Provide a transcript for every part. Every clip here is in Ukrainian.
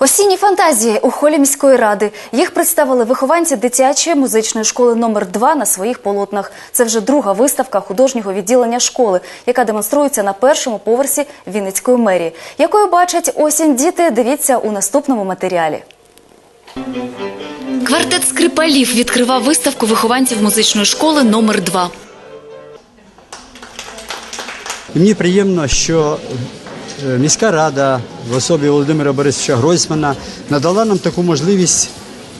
Осінні фантазії у холі міської ради. Їх представили вихованці дитячої музичної школи номер 2 на своїх полотнах. Це вже друга виставка художнього відділення школи, яка демонструється на першому поверсі Вінницької мерії. Якою бачать осінь діти, дивіться у наступному матеріалі. Квартет скрипалів відкривав виставку вихованців музичної школи номер 2 Мені приємно, що міська рада в особі Володимира Борисовича Гройсмана надала нам таку можливість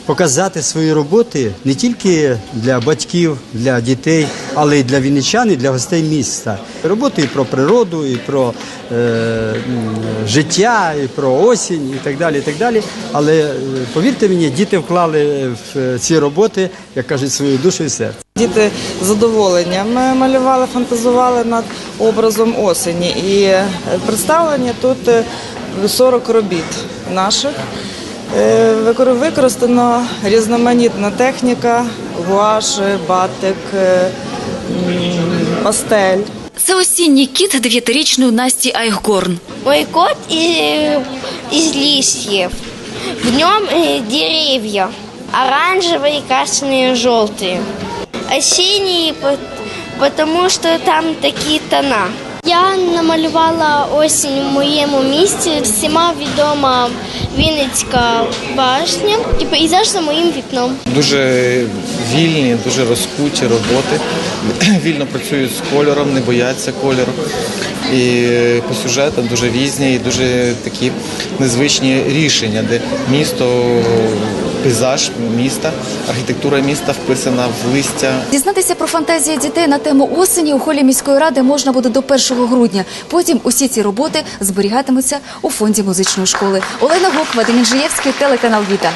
показати свої роботи не тільки для батьків, для дітей, але й для вінничан, і для гостей міста. Роботи і про природу, і про е, життя, і про осінь, і так далі. І так далі. Але е, повірте мені, діти вклали в е, ці роботи, як кажуть, свою душу і серце. Діти з задоволенням малювали, фантазували над образом осені. І е, представлені тут е, 40 робіт наших. Е, викор- Використано різноманітна техніка, гуаш, батик, е, м, пастель. Це осінній кіт дев'ятирічної Насті Айхгорн. Мой кот и- из листьев. В нем э, деревья. Оранжевые, красные, по- потому что там такие тона. Я намалювала осінь в моєму місті. Всіма відома Вінницька башня і пейзаж за моїм вікном. Дуже вільні, дуже розкуті роботи. Вільно працюють з кольором, не бояться кольору. І по сюжетам дуже різні і дуже такі незвичні рішення, де місто, пейзаж міста, архітектура міста вписана в листя, Дізнатися про фантазії дітей на тему осені у холі міської ради можна буде до 1 грудня. Потім усі ці роботи зберігатимуться у фонді музичної школи. Олена Гук, Вадим Інжиєвський, телеканал Віта.